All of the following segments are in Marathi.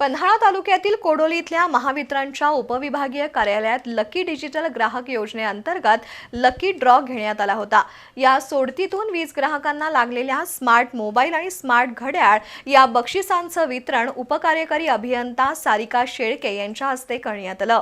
पन्हाळा तालुक्यातील कोडोली इथल्या महावितरणच्या उपविभागीय कार्यालयात लकी डिजिटल ग्राहक योजनेअंतर्गत लकी ड्रॉ घेण्यात आला होता. या सोडतीतून वीज ग्राहकांना लागलेल्या स्मार्ट मोबाईल आणि स्मार्ट घड्याळ या बक्षिसांचं वितरण उपकार्यकारी अभियंता सारिका शेळके यांच्या हस्ते करण्यात आलं.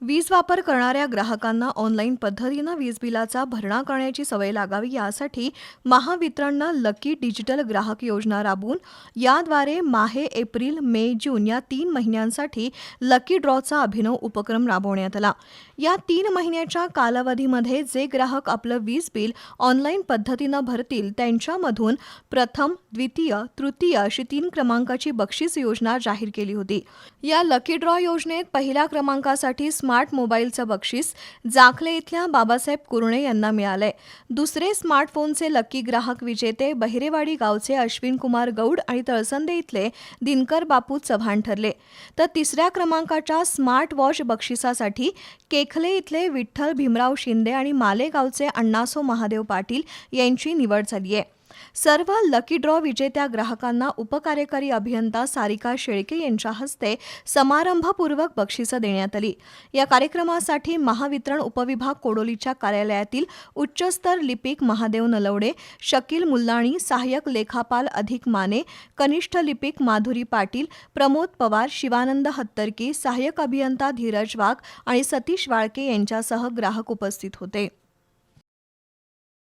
वीज वापर करणाऱ्या ग्राहकांना ऑनलाईन पद्धतीनं वीज बिलाचा भरणा करण्याची सवय लागावी यासाठी महावितरणनं लकी डिजिटल ग्राहक योजना राबवून याद्वारे माहे एप्रिल मे जून या तीन महिन्यांसाठी लकी ड्रॉचा अभिनव उपक्रम राबवण्यात आला. या तीन महिन्याच्या कालावधीमध्ये जे ग्राहक आपलं वीज बिल ऑनलाईन पद्धतीनं भरतील त्यांच्यामधून प्रथम द्वितीय तृतीय अशी तीन क्रमांकाची बक्षीस योजना जाहीर केली होती. या लकी ड्रॉ योजनेत पहिल्या क्रमांकासाठी स्मार्ट मोबाईलचं बक्षीस जाखले इथल्या बाबासाहेब कुरणे यांना मिळालंय. दुसरे स्मार्टफोनचे लकी ग्राहक विजेते बहिरेवाडी गावचे अश्विन कुमार गौड आणि तळसंदे इथले दिनकर बापू चव्हाण ठरले. तर तिसऱ्या क्रमांकाच्या स्मार्ट वॉच बक्षिसासाठी केखले इथले विठ्ठल भीमराव शिंदे आणि मालेगावचे अण्णासो महादेव पाटील यांची निवड झाली आहे सर्व लकी ड्रॉ विजेत्या ग्राहकांना उपकार्यकारी अभियंता सारिका शेळके यांच्या हस्ते समारंभपूर्वक बक्षिसं देण्यात आली. या कार्यक्रमासाठी महावितरण उपविभाग कोडोलीच्या कार्यालयातील उच्चस्तर लिपिक महादेव नलवडे शकील मुल्लाणी सहाय्यक लेखापाल अधिक माने कनिष्ठ लिपिक माधुरी पाटील प्रमोद पवार शिवानंद हत्तरकी सहाय्यक अभियंता धीरज वाघ आणि सतीश वाळके यांच्यासह ग्राहक उपस्थित होते.